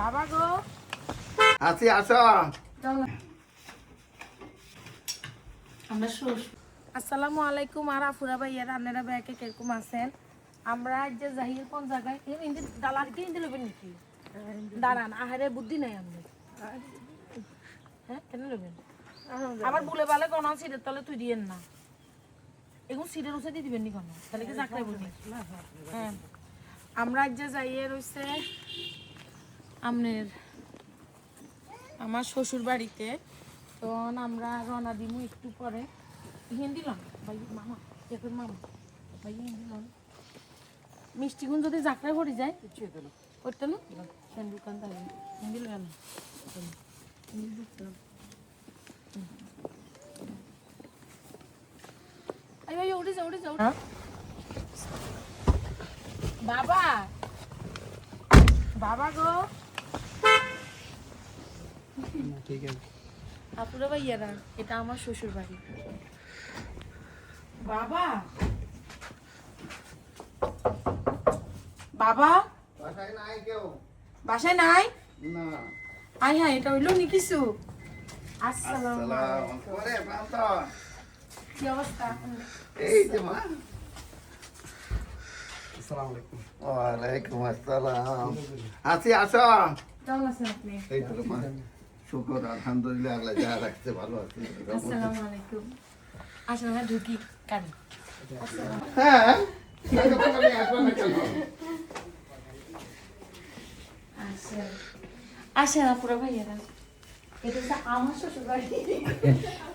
বাবা গো। আসো। আমরা আসসালামু আলাইকুম আর আফুরা ভাইয়া রান্নারা ব্যাকে কীরকম আছেন? আমরা যে জাহির কোন জায়গায় ইন্দি দালাল কি ইন্দি লবেন নাকি? দাঁড়ান আহারে বুদ্ধি নাই আপনি হ্যাঁ কেন লবেন আবার বলে বালে কোন সিটের তলে তুই দিয়েন না। এগুলো সিটের উঠে দিয়ে দিবেন নি কোন? তাহলে কি চাকরি বলি? হ্যাঁ। আমরা আজ যে যাইয়ে রয়েছে আমনের আমার শ্বশুর বাড়িতে তখন আমরা রওনা দিমু একটু পরে। হিন্দি লন ভাই মামা দেখুন মামা ভাই হিন্দি লন। মিষ্টি গুণ যদি যাত্রা করে যায় করতে না? কেন দোকান তাহলে হিন্দি লন ভাই উঠে যা উঠে যা বাবা! বাবা গো! ঠিক আছে আপুরা ভাইয়ারা এটা আমার শ্বশুর বাড়ি বাবা! বাবা! বাসায় নাই কেউ। বাসায় নাই? না। আয় হ্যাঁ এটা হইল নি কিছু? আসসালাম সালাম কি অবস্থা? এই যে মা। আসসালামু আলাইকুম। আসসালাম। আছি। আসো। কেমন আছেন আপনি? এই তো মা। শুকর আলহামদুলিল্লাহ আল্লাহ যা রাখছে ভালো আছে আসসালামু আলাইকুম আমরা ঢুকি কান। হ্যাঁ আসেন আপুরা ভাইয়ারা। এটা হচ্ছে আমার শ্বশুর বাড়ি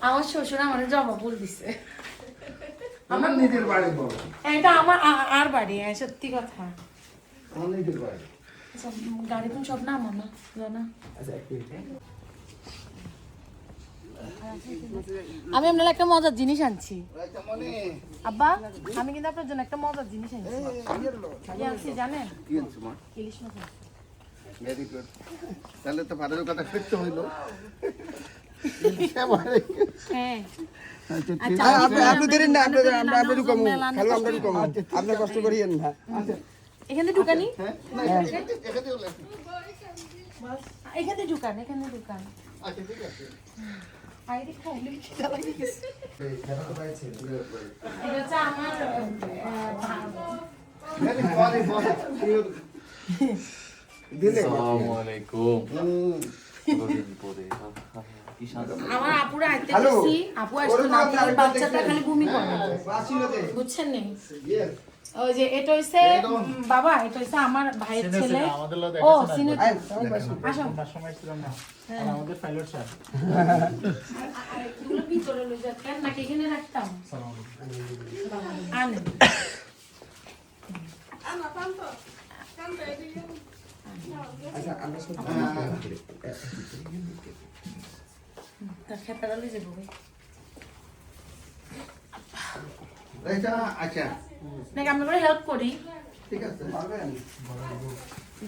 আমার শ্বশুর আমার জমা বল দিছে। আমার নিজের বাড়ি বল। এটা আমার আর বাড়ি হ্যাঁ, সত্যি কথা। আমার নিজের বাড়ি? সব গাড়ি সব না না জানা। আচ্ছা আমি আপনার একটা মজার জিনিস আনছি। আচ্ছা আব্বা আমি কিন্তু আপনার জন্য একটা মজার জিনিস আনছি। কি আনছি জানেন? ইলিশ মাছ ভেরি গুড তাহলে তো ভালো কথা হইল। হ্যাঁ। আচ্ছা আচ্ছা, আপনি কষ্ট করিয়েন না। এখানে ঢুকানি? হ্যাঁ। এখানে এখানে এখানে ঢুকান এখানে ঢুকান। আচ্ছা ঠিক আছে। আমার আপুরা আইতে গেছি। আপু আসতো না বাচ্চাটা খালি ভূমি করে বুঝছেন নেই ওই যে এটা হইছে বাবা এটা হইছে আমার ভাইয়ের ছেলে। ও সিনে আসো। সময় ছিল না। আমাদের পাইলট স্যার এগুলো ভিতরে লই যাচ্ছেন নাকি এখানে রাখতাম? আনেন আচ্ছা আমরা সব তার খেতাটা লই যাব ভাই আচ্ছা আচ্ছা। নাকি আমরা করে হেল্প করি? ঠিক আছে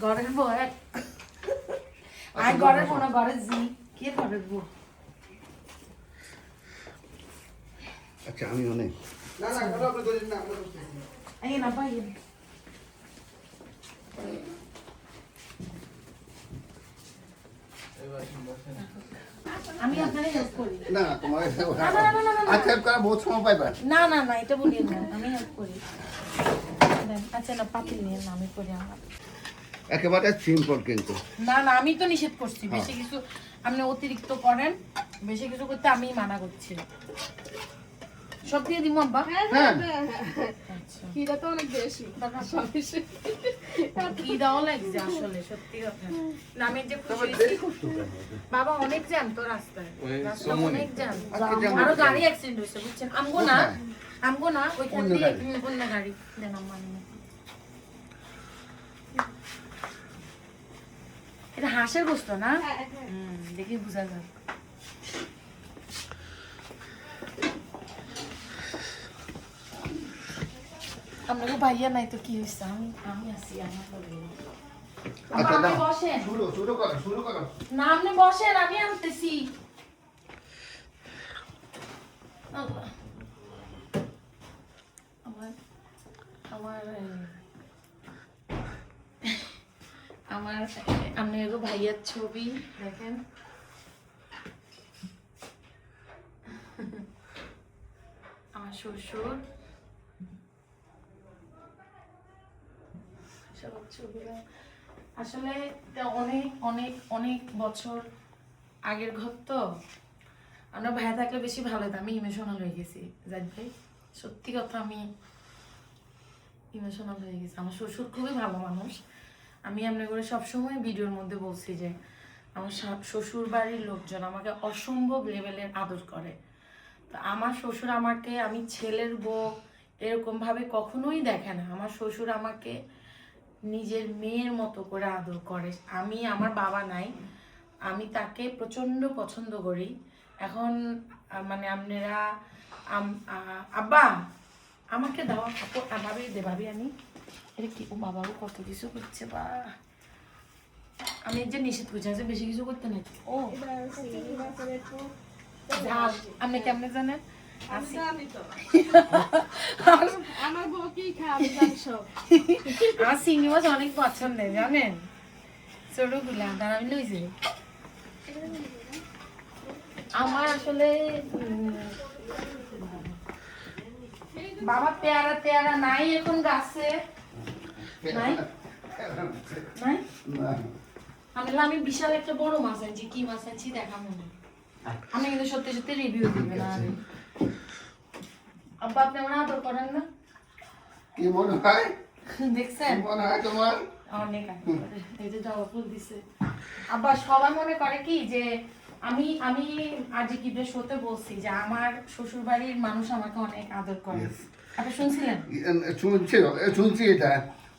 ঘরের বউ এক আর ঘরের বউ না ঘরের জি কে ঘরের বউ? আচ্ছা আমি অনেক। না না কোনো আপনি করেন না আমরা করতেছি এই না ভাই আমি আপনারে হেল্প করি। না তোমার না, না, না, না, না, না। আচ্ছা করা বহুত সময় পাইবা। না না না এটা বলিয়ে না। আমি হেল্প করি। আচ্ছা না পাতিল নিয়ে না আমি করি আমার। একেবারে সিম্পল কিন্তু। না না আমি তো নিষেধ করছি। বেশি কিছু আপনি অতিরিক্ত করেন বেশি কিছু করতে আমি মানা করছি। সব দিয়ে দিব আব্বা। হ্যাঁ আচ্ছা খিদা তো অনেক বেশি। খিদাও লাগছে আসলে সত্যি কথা। না, যে খুশি তবে হয়েছি। দেরি করছ কেন? বাবা অনেক জ্যাম তো রাস্তায়। ওই রাস্তা সময়। অনেক জ্যাম। আরও গাড়ি অ্যাক্সিডেন্ট হয়েছে বুঝছেন? আমগো না? আমগো না ওইখান অন্য দিয়ে গাড়ি? অন্য গাড়ি। দেন আমার এটা হাঁসের গোস্ত না? হুম, দেখি বোঝা যায় আপনাকে ভাইয়া নাই তো কি হয়েছে আমি আমি আছি আমার লগে। আচ্ছা আপনি বসেন। আমি আনতেছি। আমার আমার আমার ভাইয়ার ছবি দেখেন। আমার শ্বশুর। সব আসলে অনেক অনেক অনেক বছর আগের ঘর তো। আমরা ভাইয়া থাকলে বেশি ভালো হতো আমি ইমোশনাল হয়ে গেছি জান ভাই। সত্যি কথা, আমি ইমোশনাল হয়ে গেছি। আমার শ্বশুর খুবই ভালো মানুষ। আমি এমনি করে সবসময় ভিডিওর মধ্যে বলছি যে, আমার শ্বশুর বাড়ির লোকজন আমাকে অসম্ভব লেভেলের আদর করে। তো আমার শ্বশুর আমাকে, আমি ছেলের বউ এরকম ভাবে কখনোই দেখে না। আমার শ্বশুর আমাকে নিজের মেয়ের মতো করে আদর করে। আমি আমার বাবা নাই। আমি তাকে প্রচণ্ড পছন্দ করি। এখন মানে আপনারা আব্বা আমাকে দেওয়া আপু আ, ভাবি দে ভাবি আমি। এটা কি ও বাবাও কত কিছু করছে বা? আমি যে নিষেধ করছি যে বেশি কিছু করতে নাকি ও। আপনি কেমনে জানেন? আমি বাবা পেয়ারা পেয়ারা নাই এখন গাছে আমি বিশাল একটা বড় মাছ আনছি কি মাছ আনছি দেখা মনে আমি কিন্তু সত্যি সত্যি রিভিউ দিবেন আর আব্বা আপনি আমার আদর করেন না? কি মনে হয়? দেখছেন? মনে হয় তোমার? অনেক এই যে জবা ফুল দিছে। আবার সবাই মনে করে কি যে আমি আমি আজ শোতে বলছি যে আমার শ্বশুর বাড়ির মানুষ আমাকে অনেক আদর করে। আপনি শুনছিলেন? শুনছি শুনছি এটা।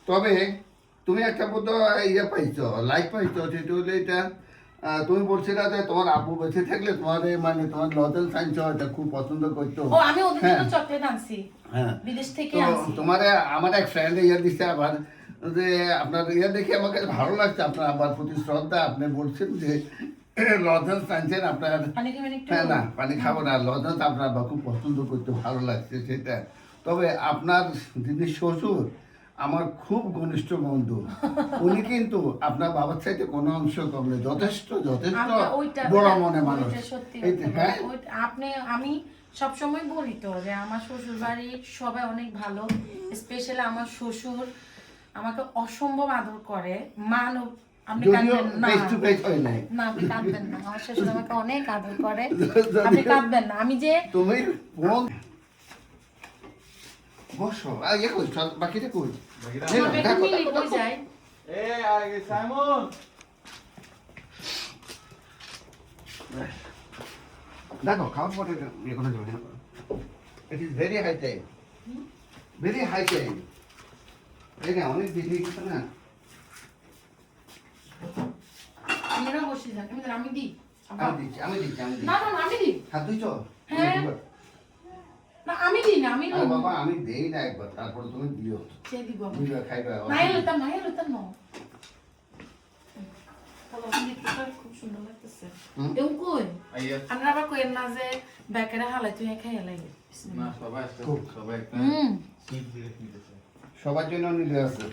তবে তুমি একটা বোধ ইয়ে পাইছো লাইক পাইছো সেটা হলে এটা তুমি বলছিলে যে তোমার আপু বেঁচে থাকলে তোমার মানে তোমার লজেন সাইন্স এটা খুব পছন্দ করতো। ও আমি ওদের জন্য হ্যাঁ। চকলেট আনছি। হ্যাঁ। বিদেশ থেকে আনছি। তোমার আমার এক ফ্রেন্ড ইয়ে দিচ্ছে আবার যে আপনার ইয়ে দেখে আমাকে ভালো লাগছে আপনার আবার প্রতি শ্রদ্ধা আপনি বলছেন যে লজেন্স আনছেন আপনার হ্যাঁ না পানি খাব না লজেন্স আপনার খুব পছন্দ করতে ভালো লাগছে সেটা। তবে আপনার যিনি শ্বশুর আমার খুব ঘনিষ্ঠ বন্ধু। উনি কিন্তু আপনার বাবার চাইতে কোনো অংশ কম নেই যথেষ্ট যথেষ্ট বড় মনে মানুষ। হ্যাঁ? আপনি আমি সবসময় বলি তো যে আমার শ্বশুর বাড়ির সবাই অনেক ভালো স্পেশালি আমার শ্বশুর আমাকে অসম্ভব আদর করে। মানব আপনি কাঁদবেন না। আপনি কাঁদবেন আমার শ্বশুর আমাকে অনেক আদর করে। আপনি কাঁদবেন না। আমি যে তুমি বসো। আর ইয়ে কই চল বাকিটা কই? দেখো, খাওয়ার পরে ইয়ে করে দেবে it is very high time very high time এই না অনেক বেশি গেছে না। বসে আমি আমি দিই। আমি দিচ্ছি আমি দিচ্ছি আমি দিচ্ছি। না না আমি দিই। হাত দুইছ হ্যাঁ। আমি দিই না আমি আরে বাবা আমি দেই না একবার তারপরে তুমি দিও সে দিব না না না বলো, তো খুব সুন্দর লাগতেছে হুম? কই আইয়া আবার কইেন না যে ব্যাকেরা হালাই তুই খাই লাগে না সবাই সবাই হুম সিট দিয়ে নিতেছে সবার জন্য নিলে আছে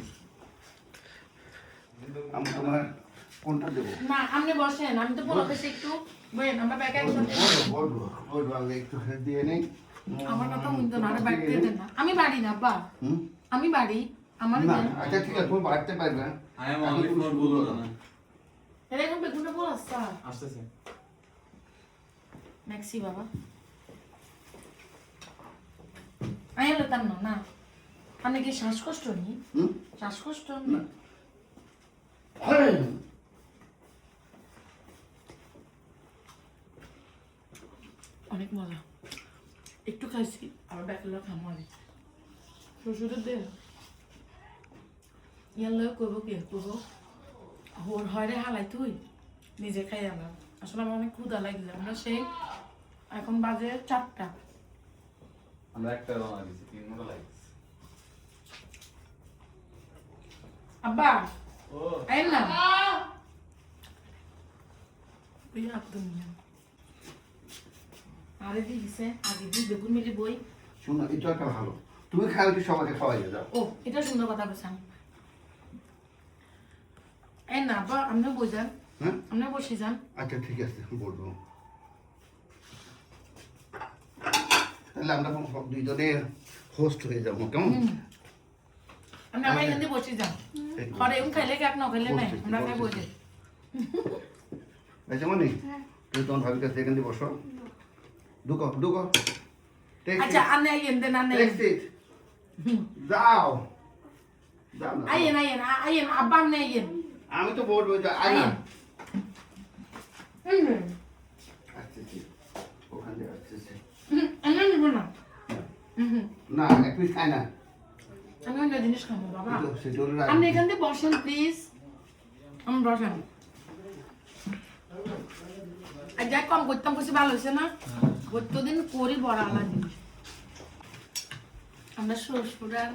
আমি তোমার কোনটা দেবো না আপনি বসেন আমি তো বলো একটু বলেন আমরা ব্যাকে একসাথে বলব বলব বলব একটু দিয়ে নেই আমার কথা শুনতো না আরে দেন না। আমি বাড়ি না বা। আমি বাড়ি আমার না আচ্ছা ঠিক আছে তুমি বাড়তে পারবে আই এম অনলি ফর বলো না। এটা এখন বেগুনটা বল আসছা আসতেছে। ম্যাক্সি বাবা। আমি এলতাম না না। আপনি কি শ্বাসকষ্ট নি? শ্বাসকষ্ট না। অনেক মজা। একটু খাইছি আবার ব্যাকলা খামো আমি শ্বশুরের দে ইয়ার লয় কইব কি কইব হোর হয়রে হালাই তুই নিজে খাই আমার আসলে আমার অনেক ক্ষুদা লাগছে। আমরা সেই এখন বাজে চারটা। আমরা একটা রওনা দিছি তিন ঘণ্টা লাগছে। আব্বা ও। আইন না? ওই। আরে দিছে আগে দি বেগুন মিলি বই। শোনো এটা একটা ভালো। তুমি খাও কি সবাইকে খাওয়াই দাও। ও এটা সুন্দর কথা বলছেন। এই না বা আপনি হ্যাঁ? আপনি বসে যান। আচ্ছা ঠিক আছে বলব। তাহলে আমরা দুইজনে হোস্ট হয়ে যাব কেমন? আপনি আমার এখান দিয়ে বসে যান। ঘরে এমন খাইলে কি আপনি খাইলে নাই? আমরা খাই বসে আচ্ছা মানে তুমি তোমার ভাবির কাছে এখান দিয়ে বসো। ঢুকো ঢুকো আচ্ছা আনে আইয়েন দেন আনে. যাও। আইয়েন আইয়েন আইয়েন আব্বা আপনি আইয়েন আমি তো বলব যে আয় না হুম। আসতেছি ওখান দিয়ে আসতেছি হুম, আমি না। হুম, হুম। না এক পিস খাই না। আমি অন্য জিনিস খাব বাবা। আপনি এখান দিয়ে বসেন প্লিজ আমি বসেন। আর যাই কম করতাম কিছু ভালো হয়েছে না? প্রত্যেকদিন করি বড় আলা জিনিস। আমরা শ্বশুরার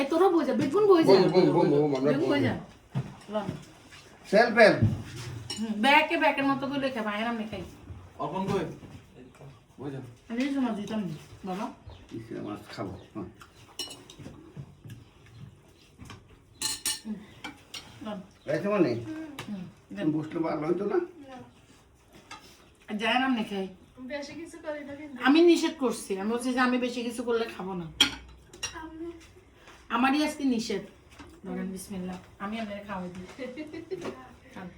এই তোরও বোঝা বেগুন বোঝা বেগুন বোঝা সেলফ হেল্প ব্যাকে ব্যাকের মতো করে লেখা ভাইয়ের আমি খাই। অর্পণ কই? বুঝো আমি সময় দিতাম না, বাবা। ইসে মাছ খাব? হ্যাঁ। মানে? বসলে ভালো হইতো না? আর যাই না আমি খাই বেশি কিছু করি না কিন্তু। আমি নিষেধ করছি। আমি বলছি যে আমি বেশি কিছু করলে খাব না। আমারই আজকে নিষেধ। ধরেন বিসমিল্লাহ। আমি খাওয়াই দিই। খান।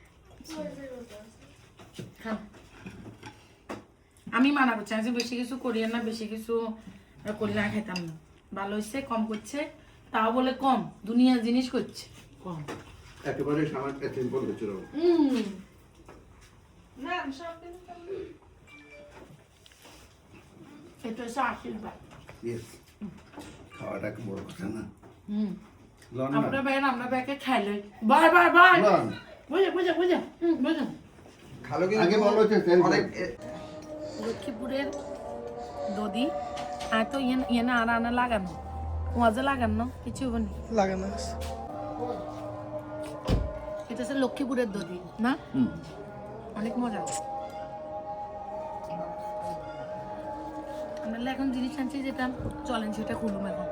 খান। আমি মানা করছি আমি যে বেশি কিছু করিয়ে না বেশি কিছু করলে আর খেতাম না। ভালো হচ্ছে কম করছে। তাও বলে কম। দুনিয়ার জিনিস করছে। কম। একেবারে সামান্য হয়েছিল। উম, না সব এটা হচ্ছে আশীর্বাদ ইয়েস খাওয়াটা কি বড় কথা না। হুম। আমরা ভাই আমরা ব্যাকে খাইলে। Bye bye bye. বুঝে বুঝে বুঝে। হুম বুঝে। খালো কিন্তু। আগে বলো যে অনেক লক্ষ্মীপুরের দদি আর তো ইয়ে ইয়ে না আর আনা লাগানো। ওয়াজে লাগানো কিছু হবনি লাগানো এটা হচ্ছে লক্ষ্মীপুরের দদি না? হুম। অনেক মজা। এখন জিনিস আনছি যেটা চলেন সেটা খুলুম এখন।